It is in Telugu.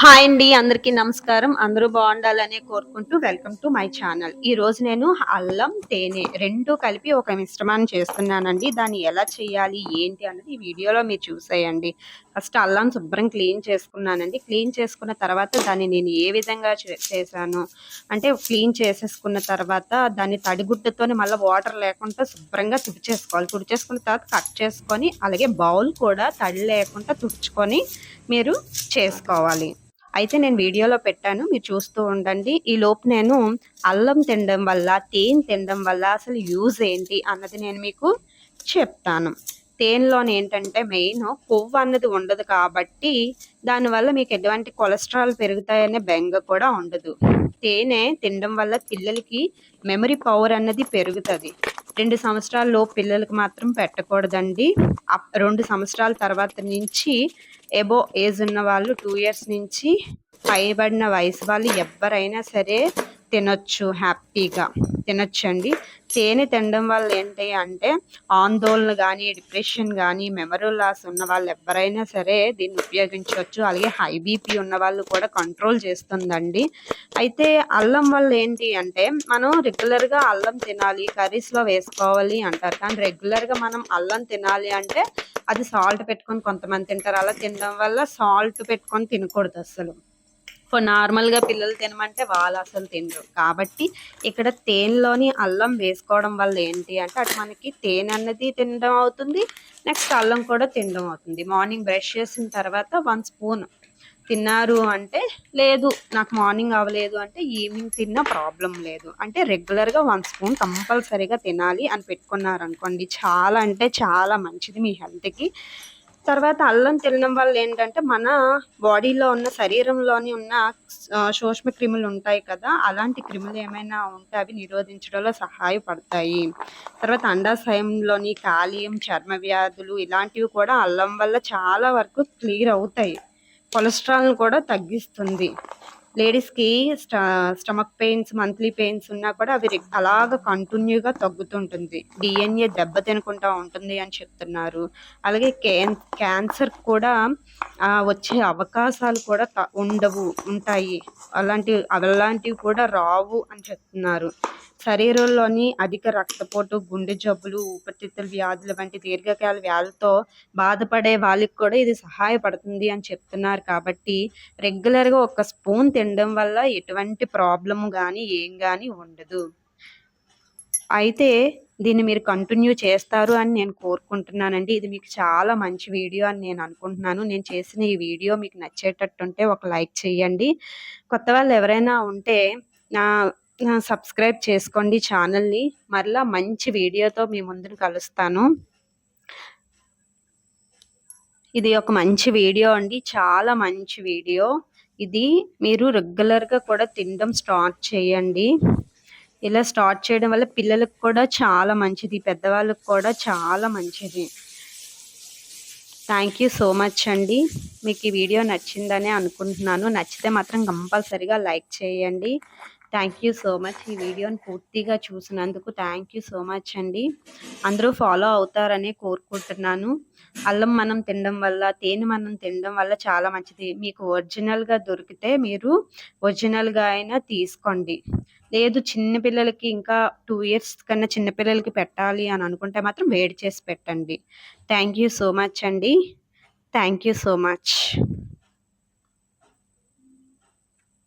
హాయ్ అండి అందరికీ నమస్కారం. అందరూ బాగుండాలని కోరుకుంటూ వెల్కమ్ టు మై ఛానల్. ఈ రోజు నేను అల్లం తేనె రెండు కలిపి ఒక మిశ్రమాన్ని చేస్తున్నానండి. దాన్ని ఎలా చేయాలి ఏంటి అన్నది ఈ వీడియోలో మీరు చూసేయండి. ఫస్ట్ అల్లం శుభ్రం క్లీన్ చేసుకున్నానండి. క్లీన్ చేసుకున్న తర్వాత దాన్ని నేను ఏ విధంగా చేశాను అంటే క్లీన్ చేసేసుకున్న తర్వాత దాన్ని తడిగుడ్డతోనే మళ్ళీ వాటర్ లేకుండా శుభ్రంగా తుడిచేసుకోవాలి. తుడిచేసుకున్న తర్వాత కట్ చేసుకొని అలాగే బౌల్ కూడా తడి లేకుండా తుడుచుకొని మీరు చేసుకోవాలి. అయితే నేను వీడియోలో పెట్టాను. మీరు చూస్తూ ఉండండి. ఈ లోపు నేను అల్లం తినడం వల్ల తేనె తినడం వల్ల అసలు యూజ్ ఏంటి అన్నది నేను మీకు చెప్తాను. తేనెలోని ఏంటంటే మెయిన్ కొవ్వు అన్నది ఉండదు కాబట్టి దానివల్ల మీకు ఎటువంటి కొలెస్ట్రాల్ పెరుగుతాయనే బెంగ కూడా ఉండదు. తేనె తినడం వల్ల పిల్లలకి మెమరీ పవర్ అన్నది పెరుగుతుంది. రెండు సంవత్సరాల్లో పిల్లలకు మాత్రం పెట్టకూడదండి. రెండు సంవత్సరాల తర్వాత నుంచి ఎబో ఏజ్ ఉన్న వాళ్ళు టూ ఇయర్స్ నుంచి పైబడిన వయసు వాళ్ళు ఎవరైనా సరే తినొచ్చు హ్యాపీగా తినొచ్చండి. తేనె తినడం వల్ల ఏంటి అంటే ఆందోళన కానీ డిప్రెషన్ కానీ మెమరీ లాస్ ఉన్న వాళ్ళు ఎవరైనా సరే దీన్ని ఉపయోగించవచ్చు. అలాగే హై బీపీ ఉన్న వాళ్ళు కూడా కంట్రోల్ చేస్తుందండి. అయితే అల్లం వల్ల ఏంటి అంటే మనం రెగ్యులర్గా అల్లం తినాలి కర్రీస్లో వేసుకోవాలి అంటారు. కానీ రెగ్యులర్గా మనం అల్లం తినాలి అంటే అది సాల్ట్ పెట్టుకొని కొంతమంది తింటారు. అలా తినడం వల్ల సాల్ట్ పెట్టుకొని తినకూడదు అసలు. నార్మల్గా పిల్లలు తినమంటే వాళ్ళు అసలు తినరు. కాబట్టి ఇక్కడ తేనెలోని అల్లం వేసుకోవడం వల్ల ఏంటి అంటే అటు మనకి తేనె అన్నది తినడం అవుతుంది నెక్స్ట్ అల్లం కూడా తినడం అవుతుంది. మార్నింగ్ బ్రష్ చేసిన తర్వాత వన్ స్పూన్ తిన్నారు అంటే లేదు నాకు మార్నింగ్ అవ్వలేదు అంటే ఈవినింగ్ తిన్న ప్రాబ్లం లేదు. అంటే రెగ్యులర్గా వన్ స్పూన్ కంపల్సరీగా తినాలి అని పెట్టుకున్నారు అనుకోండి చాలా అంటే చాలా మంచిది మీ హెల్త్కి తర్వాత అల్లం తినడం వల్ల ఏంటంటే మన బాడీలో ఉన్న శరీరంలోని ఉన్న సూక్ష్మ క్రిములు ఉంటాయి కదా అలాంటి క్రిములు ఏమైనా ఉంటే అవి నిరోధించడంలో సహాయపడతాయి. తర్వాత అండాశయంలోని కాలియం చర్మ వ్యాధులు ఇలాంటివి కూడా అల్లం వల్ల చాలా వరకు క్లియర్ అవుతాయి. కొలెస్ట్రాల్ను కూడా తగ్గిస్తుంది. లేడీస్కి స్టమక్ పెయిన్స్ మంత్లీ పెయిన్స్ ఉన్నా కూడా అవి అలాగ కంటిన్యూగా తగ్గుతుంటుంది. డిఎన్ఏ దెబ్బ తినకుండా ఉంటుంది అని చెప్తున్నారు. అలాగే క్యాన్సర్ కూడా వచ్చే అవకాశాలు కూడా ఉండవు ఉంటాయి. అలాంటి అలాంటివి కూడా రావు అని చెప్తున్నారు. శరీరంలోని అధిక రక్తపోటు గుండె జబ్బులు ఊపిరితిత్తుల వ్యాధులు వంటి దీర్ఘకాల వ్యాధులతో బాధపడే వాళ్ళకి కూడా ఇది సహాయపడుతుంది అని చెప్తున్నారు. కాబట్టి రెగ్యులర్గా ఒక స్పూన్ తినడం వల్ల ఎటువంటి ప్రాబ్లము కానీ ఏం కానీ ఉండదు. అయితే దీన్ని మీరు కంటిన్యూ చేస్తారు అని నేను కోరుకుంటున్నానండి. ఇది మీకు చాలా మంచి వీడియో అని నేను అనుకుంటున్నాను. నేను చేసిన ఈ వీడియో మీకు నచ్చేటట్టుంటే ఒక లైక్ చేయండి. కొత్త వాళ్ళు ఎవరైనా ఉంటే నా సబ్స్క్రైబ్ చేసుకోండి ఛానల్ని. మరలా మంచి వీడియోతో మీ ముందును కలుస్తాను. ఇది ఒక మంచి వీడియో అండి. చాలా మంచి వీడియో. ఇది మీరు రెగ్యులర్గా కూడా తినడం స్టార్ట్ చేయండి. ఇలా స్టార్ట్ చేయడం వల్ల పిల్లలకు కూడా చాలా మంచిది పెద్దవాళ్ళకి కూడా చాలా మంచిది. థ్యాంక్ యూ సో మచ్ అండి. మీకు ఈ వీడియో నచ్చిందని అనుకుంటున్నాను. నచ్చితే మాత్రం కంపల్సరిగా లైక్ చేయండి. థ్యాంక్ యూ సో మచ్ ఈ వీడియోని పూర్తిగా చూసినందుకు థ్యాంక్ యూ సో మచ్ అండి. అందరూ ఫాలో అవుతారని కోరుకుంటున్నాను. అల్లం మనం తినడం వల్ల తేనె మనం తినడం వల్ల చాలా మంచిది. మీకు ఒరిజినల్గా దొరికితే మీరు ఒరిజినల్గా అయినా తీసుకోండి. లేదు చిన్నపిల్లలకి ఇంకా టూ ఇయర్స్ కన్నా చిన్నపిల్లలకి పెట్టాలి అని అనుకుంటే మాత్రం వేడి చేసి పెట్టండి. థ్యాంక్ యూ సో మచ్ అండి. Thank you so much